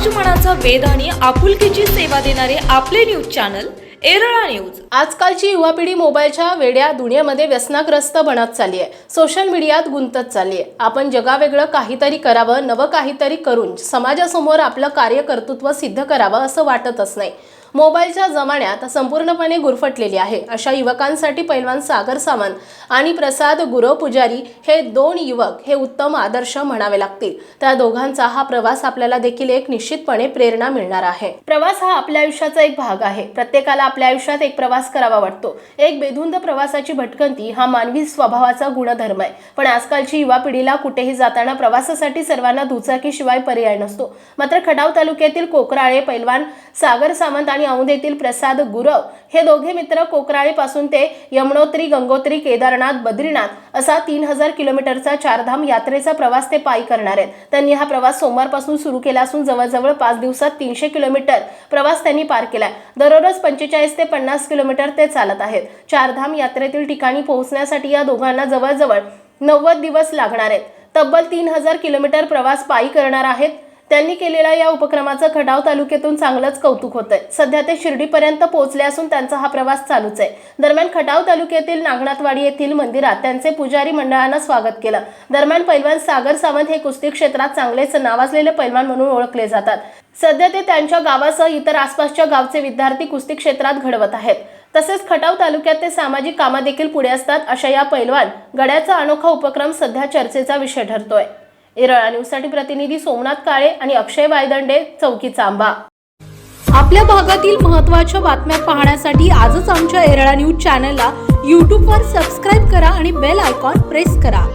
समाजमनाचा वेद आणि आपुलकीची सेवा देणारे आपले न्यूज चॅनल एरळा न्यूज. आजकालची युवा पिढी मोबाईलच्या वेड्या दुनियेमध्ये व्यसनाग्रस्त बनत चालली आहे सोशल मीडियात गुंतत चालली आहे आपण जगावेगळं काहीतरी करावं नवं काहीतरी करून समाजासमोर आपलं कार्यकर्तृत्व सिद्ध करावं असं वाटतच नाही. मोबाईलच्या जमान्यात संपूर्णपणे गुरफटलेली आहे. अशा युवकांसाठी पैलवान सागर सावंत आणि प्रसाद गुरव पुजारी हे दोन युवक हे उत्तम आदर्श म्हणावे लागतील. त्या दोघांचा हा प्रवास आपल्याला देखील एक निश्चितपणे प्रेरणा मिळणार आहे. प्रवास हा आपल्या आयुष्याचा एक भाग आहे. प्रत्येकाला आपल्या आयुष्यात एक प्रवास करावा वाटतो. एक बेधुंद प्रवासाची भटकंती हा मानवी स्वभावाचा गुणधर्म आहे. पण आजकालची युवा पिढीला कुठेही जाताना प्रवासासाठी सर्वांना दुचाकीशिवाय पर्याय नसतो. मात्र खटाव तालुक्यातील कोकराळे पैलवान सागर सावंत आणि औंध येथील प्रसाद गुरव. हे दोघे मित्र कोकराळीपासून ते यमुनोत्री गंगोत्री केदारनाथ बद्रीनाथ असा तीन हजार किलोमीटरचा चारधाम यात्रेचा प्रवास ते पायी करणार आहेत. त्यांनी हा प्रवास सोमवारपासून सुरू केला असून जवळजवळ पाच दिवसात तीनशे किलोमीटर प्रवास त्यांनी पार केलाय. दररोज पंचेचाळीस ते पन्नास किलोमीटर ते चालत आहेत. चारधाम यात्रेतील ठिकाणी पोहोचण्यासाठी या दोघांना जवळजवळ नव्वद दिवस लागणार आहेत. तब्बल तीन हजार किलोमीटर प्रवास पायी करणार आहेत. त्यांनी केलेल्या या उपक्रमाचं खटाव तालुक्यातून चांगलंच कौतुक होतंय. सध्या ते शिर्डीपर्यंत पोहोचले असून त्यांचा हा प्रवास चालूच आहे. दरम्यान खटाव तालुक्यातील नागनाथवाडी येथील मंदिरात त्यांचे पुजारी मंडळानं स्वागत केलं. दरम्यान पैलवान सागर सावंत हे कुस्ती क्षेत्रात चांगलेच नावाजलेले पैलवान म्हणून ओळखले जातात. सध्या ते त्यांच्या गावासह इतर आसपासच्या गावचे विद्यार्थी कुस्ती क्षेत्रात घडवत आहेत. तसेच खटाव तालुक्यात ते सामाजिक कामादेखील पुढे असतात अशा या पैलवान गड्याचा अनोखा उपक्रम सध्या चर्चेचा विषय ठरतोय. एरळा न्यूजसाठी प्रतिनिधी सोमनाथ काळे आणि अक्षय वायदंडे चौकी चांबा. आपल्या भागातील महत्त्वाच्या बातम्या पाहण्यासाठी आजच आमच्या एरळा न्यूज चॅनलला यूट्यूबवर सबस्क्राईब करा आणि बेल आयकॉन प्रेस करा.